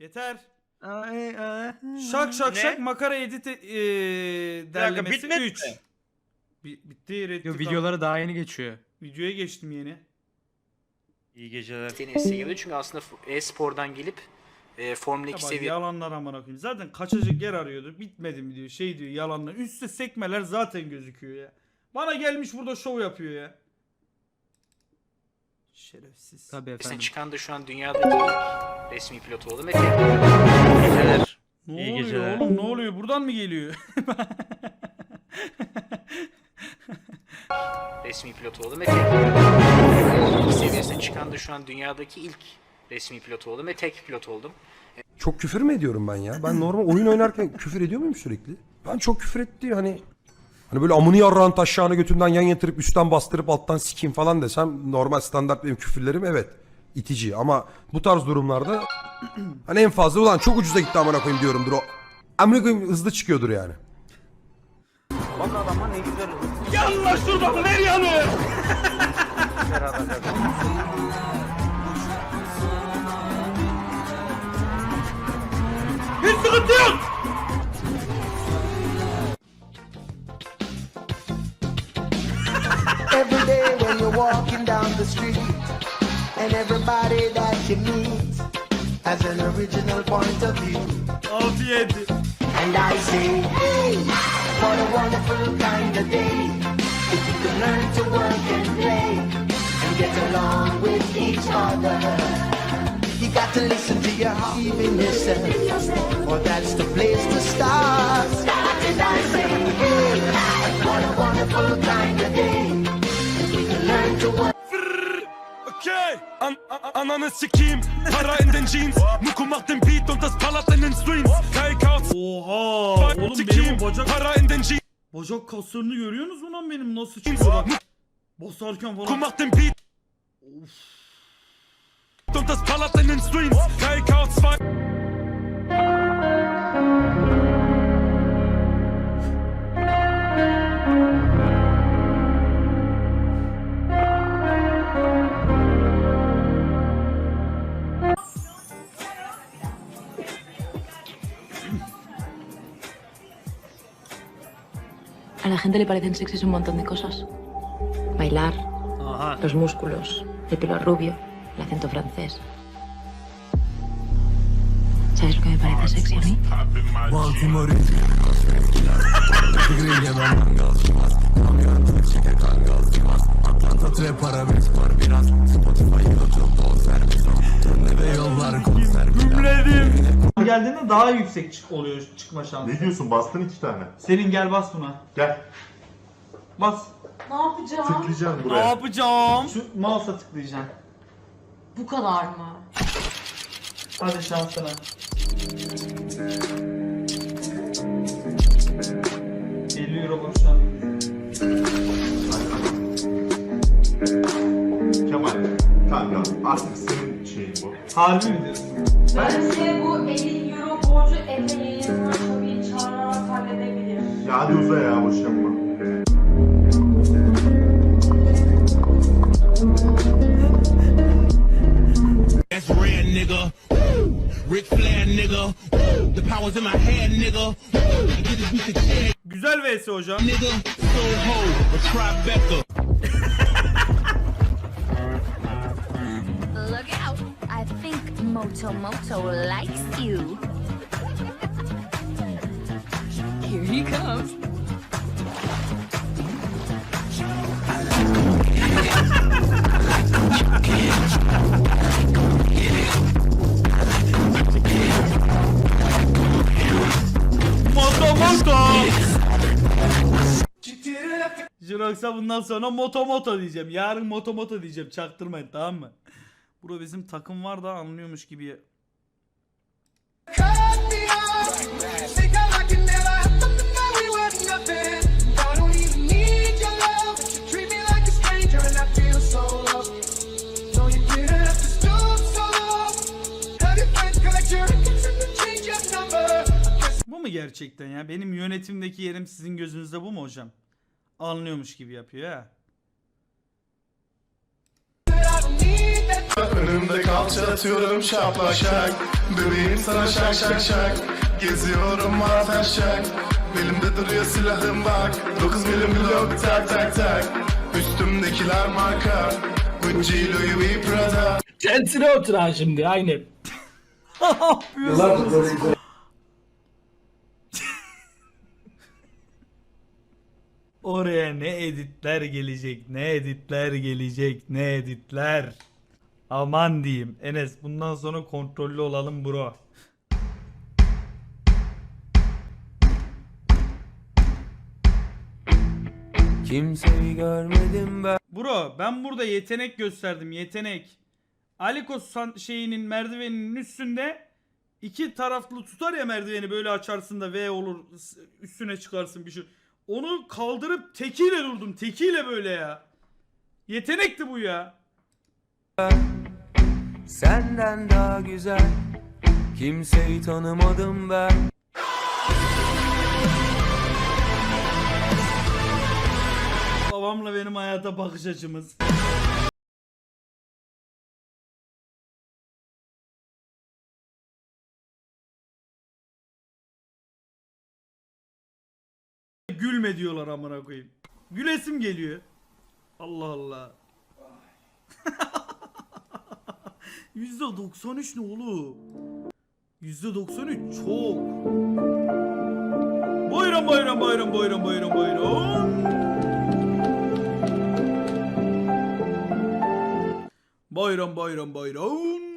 Yeter. Ay, ay. Şak şak Ne? şak makara edit e, derlemesi bitmedi 3. mi? bitti reddik Yo, al. videoları daha yeni geçiyor. Videoya geçtim yeni. İyi geceler. Tenisi gibi çünkü aslında e-spordan gelip e, Formula Ya 2 bak, seviye yalanlar amına koyayım. Zaten kaçacak yer arıyordu. Bitmedi mi diyor. Şey diyor yalanlar. Üstte sekmeler zaten gözüküyor ya. Bana gelmiş burada şov yapıyor ya. Şerefsiz. Tabii seviyesine efendim. çıkan da şu an dünyadaki ilk resmi pilot ve tek Geceler. Ne İyi oluyor geceler. oğlum ne oluyor? Buradan mı geliyor? resmi pilot Formula 2 seviyesine çıkan da şu an dünyadaki ilk resmi pilot oldum ve tek pilot oldum. Çok küfür mü ediyorum ben ya? Ben normal oyun oynarken küfür ediyor muyum sürekli? Ben çok küfür etti hani hani böyle amını yarrağın taşağını götünden yan yatırıp üstten bastırıp alttan sikeyim falan desem normal standart benim küfürlerim evet itici ama bu tarz durumlarda hani en fazla ulan çok ucuza gitti amına koyayım diyorumdur o. Amına koyayım hızlı çıkıyordur yani. Every day when you're walking down the street, and everybody that you meet has an original point of view. Afiyet. And I say, hey, what a wonderful kind of day. If you can learn to work and play and get along with each other. You got to listen to your heart, even yourself, or that's the place to start. And I say, hey, what a wonderful kind of day. Ananı sikeyim Para in den Jeans. Muku macht den Beat und das ballert in den Streams Fake-Outs Oha! Oğlum benim bacak Para in den Jeans. Bacak kaslarını görüyorsunuz mu lan benim? Nasıl çıkıyor bak. Basarken falan. macht den Beat und das ballert in den Streams Fake-Outs A la gente le parecen sexys un montón de cosas. Bailar, los músculos, el pelo rubio, el acento francés. ¿Sabes lo que me parece sexy a mí? Geldiğinde daha yüksek çık oluyor çıkma şansı. Ne diyorsun? Bastın iki tane. Selin gel bas buna. Gel. Bas. Ne yapacağım? Tıklayacaksın Ne buraya. yapacağım? Şu mouse'a tıklayacaksın. Bu kadar mı? Hadi şansına. ...50 euro borçtan. Kemal. Kanka artık senin şeyin bu. Harbi mi diyorsun? Bence bu 50 euro borcu Efe yayınına tabii çağırarak halledebilir. Ya hadi uza ya boş yapma. That's red nigga Woo! Ric Flair nigga! The powers in my head nigga! Get this Güzel vs hocam. nigga So ho A Tribeca Look out! I think Moto Moto likes you. He comes. Moto moto. Jirox'a bundan sonra moto moto diyeceğim. Yarın moto moto diyeceğim. Çaktırmayın tamam mı? Bura bizim takım var da anlıyormuş gibi. Gerçekten ya? Benim yönetimdeki yerim sizin gözünüzde bu mu hocam? Anlıyormuş gibi yapıyor ha. Önümde kalça atıyorum şaplak Bebeğim sana şak şak şak Geziyorum mağazen şak Belimde duruyor silahım bak 9 milim blok tak tak tak Üstümdekiler marka Gucci, Louis V, Prada Kendine otur ha şimdi aynen. Ne editler gelecek, ne editler gelecek, ne editler. Aman diyeyim. Enes bundan sonra kontrollü olalım bro. Kimseyi görmedim ben. Bro ben burada yetenek gösterdim yetenek. Alikos san- şeyinin merdiveninin üstünde iki taraflı tutar ya merdiveni böyle açarsın da V olur üstüne çıkarsın bir şey. Onu kaldırıp tekiyle durdum tekiyle böyle ya. Yetenekti bu ya. Senden daha güzel. Kimseyi tanımadım ben. Babamla benim hayata bakış açımız. Gülme diyorlar amına koyayım. Gülesim geliyor. Allah Allah. %93 ne oğlum? %93 çok. Buyurun buyurun buyurun buyurun buyurun buyurun. Buyurun buyurun buyurun.